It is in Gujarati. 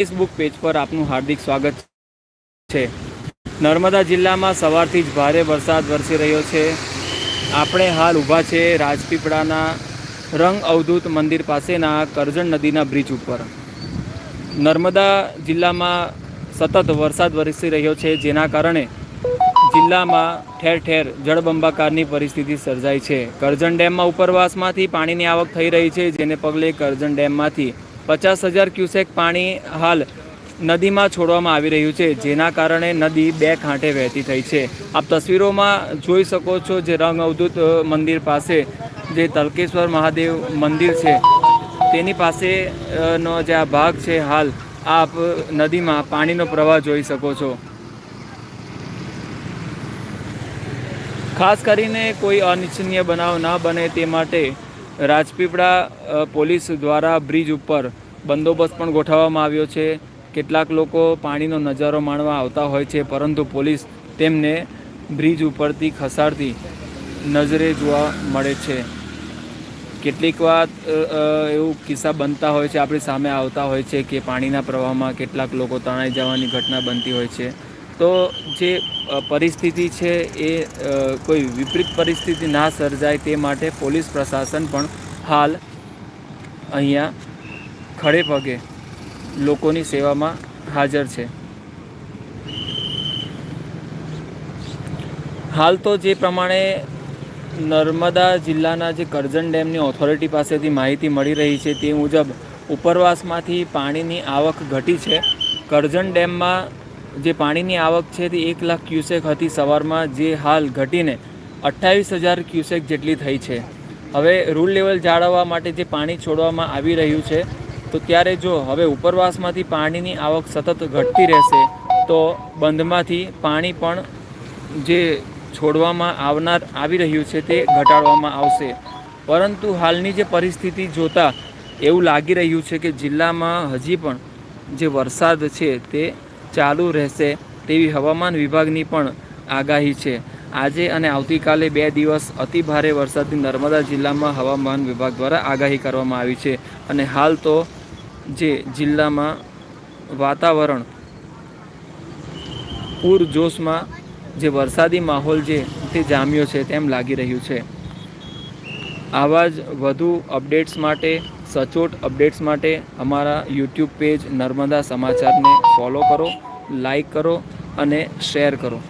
ફેસબુક પેજ પર આપનું હાર્દિક સ્વાગત છે. નર્મદા જિલ્લામાં સવારથી જ ભારે વરસાદ વરસી રહ્યો છે. આપણે હાલ ઊભા છે રાજપીપળાના રંગ અવધૂત મંદિર પાસેના કરજણ નદીના બ્રિજ ઉપર. નર્મદા જિલ્લામાં સતત વરસાદ વરસી રહ્યો છે, જેના કારણે જિલ્લામાં ઠેર ઠેર જળબંબાકારની પરિસ્થિતિ સર્જાઈ છે. કરજણ ડેમમાં ઉપરવાસમાંથી પાણીની આવક થઈ રહી છે, જેને પગલે કરજણ ડેમમાંથી પચાસ હજાર ક્યુસેક પાણી હાલ નદીમાં છોડવામાં આવી રહ્યું છે, જેના કારણે નદી બે કાંઠે વહેતી થઈ છે. આપ તસવીરોમાં જોઈ શકો છો જે રંગ અવધૂત મંદિર પાસે જે તલકેશ્વર મહાદેવ મંદિર છે, તેની પાસે નો જે આ ભાગ છે, હાલ આપ નદીમાં પાણીનો પ્રવાહ જોઈ શકો છો. ખાસ કરીને કોઈ અનિચ્છનીય બનાવ ન બને તે માટે રાજપીપળા પોલીસ દ્વારા બ્રિજ ઉપર બંદોબસ્ત પણ ગોઠવવામાં આવ્યો છે. કેટલાક લોકો પાણીનો નજારો માણવા આવતા હોય છે પરંતુ પોલીસ તેમને બ્રિજ ઉપરથી ખસાડતી નજરે જોવા મળે છે. કેટલીક અ, એવું કિસ્સા બનતા હોય છે આપણી સામે આવતા હોય છે કે પાણીના પ્રવાહમાં કેટલાક લોકો તણાઈ જવાની ઘટના બનતી હોય છે. તો જે પરિસ્થિતિ છે એ કોઈ વિપરીત પરિસ્થિતિ ના સર્જાય તે માટે પોલીસ પ્રશાસન પણ હાલ અહીંયા ખડે પગે લોકોની સેવામાં હાજર છે. હાલ તો જે પ્રમાણે નર્મદા જિલ્લાના જે કરજણ ડેમની ઓથોરિટી પાસેથી માહિતી મળી રહી છે તે મુજબ ઉપરવાસમાંથી પાણીની આવક ઘટી છે. કરજણ ડેમમાં જે પાણીની આવક છે તે એક લાખ ક્યુસેક હતી. સવારમાં જે હાલ ઘટીને અઠ્ઠાવીસ હજાર ક્યુસેક જેટલી થઈ છે. હવે રૂલ લેવલ જાળવવા માટે જે પાણી છોડવામાં આવી રહ્યું છે તો ત્યારે જો હવે ઉપરવાસમાંથી પાણીની આવક સતત ઘટતી રહેશે, તો બંધમાંથી પાણી પણ જે છોડવામાં આવનાર આવી રહ્યું છે તે ઘટાડવામાં આવશે. પરંતુ હાલની જે પરિસ્થિતિ જોતાં એવું લાગી રહ્યું છે કે જિલ્લામાં હજી પણ જે વરસાદ છે તે ચાલુ રહેશે તેવી હવામાન વિભાગની પણ આગાહી છે. આજે અને આવતીકાલે બે દિવસ અતિ ભારે વરસાદની નર્મદા જિલ્લામાં હવામાન વિભાગ દ્વારા આગાહી કરવામાં આવી છે. અને હાલ તો જે જિલ્લામાં વાતાવરણ પૂરજોશમાં જે વરસાદી માહોલ છે તે જામ્યો છે તેમ લાગી રહ્યું છે. આવા જ વધુ અપડેટ્સ માટે, સચોટ અપડેટ્સ માટે અમારા યુટ્યુબ પેજ નર્મદા સમાચારને ફોલો કરો, લાઈક કરો અને શેર કરો.